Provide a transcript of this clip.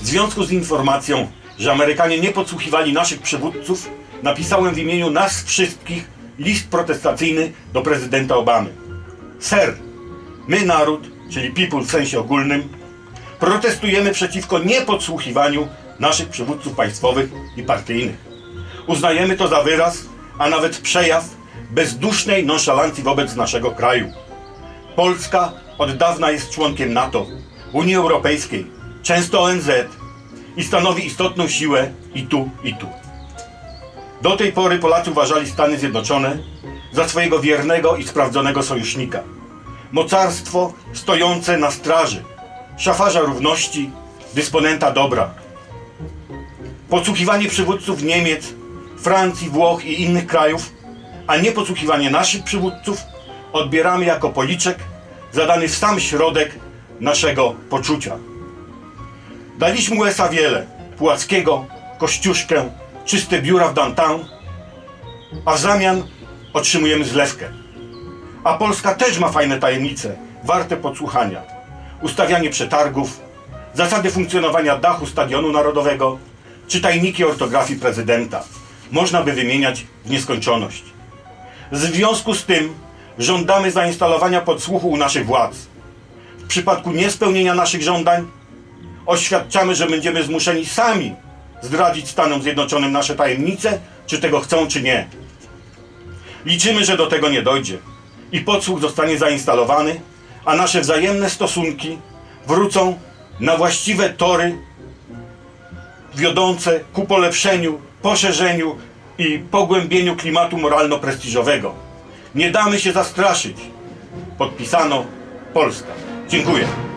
W związku z informacją, że Amerykanie nie podsłuchiwali naszych przywódców, napisałem w imieniu nas wszystkich list protestacyjny do prezydenta Obamy. Ser, my naród, czyli people w sensie ogólnym, protestujemy przeciwko niepodsłuchiwaniu naszych przywódców państwowych i partyjnych. Uznajemy to za wyraz, a nawet przejaw bezdusznej nonszalancji wobec naszego kraju. Polska od dawna jest członkiem NATO, Unii Europejskiej, często ONZ i stanowi istotną siłę i tu, i tu. Do tej pory Polacy uważali Stany Zjednoczone za swojego wiernego i sprawdzonego sojusznika. Mocarstwo stojące na straży, szafarza równości, dysponenta dobra. Podsłuchiwanie przywódców Niemiec, Francji, Włoch i innych krajów, a nie podsłuchiwanie naszych przywódców odbieramy jako policzek zadany w sam środek naszego poczucia. Daliśmy USA wiele. Płackiego, Kościuszkę, czyste biura w downtown, a w zamian otrzymujemy zlewkę. A Polska też ma fajne tajemnice, warte podsłuchania. Ustawianie przetargów, zasady funkcjonowania dachu Stadionu Narodowego, czy tajniki ortografii prezydenta. Można by wymieniać w nieskończoność. W związku z tym żądamy zainstalowania podsłuchu u naszych władz. W przypadku niespełnienia naszych żądań oświadczamy, że będziemy zmuszeni sami zdradzić Stanom Zjednoczonym nasze tajemnice, czy tego chcą, czy nie. Liczymy, że do tego nie dojdzie i podsłuch zostanie zainstalowany, a nasze wzajemne stosunki wrócą na właściwe tory wiodące ku polepszeniu, poszerzeniu i pogłębieniu klimatu moralno-prestiżowego. Nie damy się zastraszyć. Podpisano Polska. Dziękuję.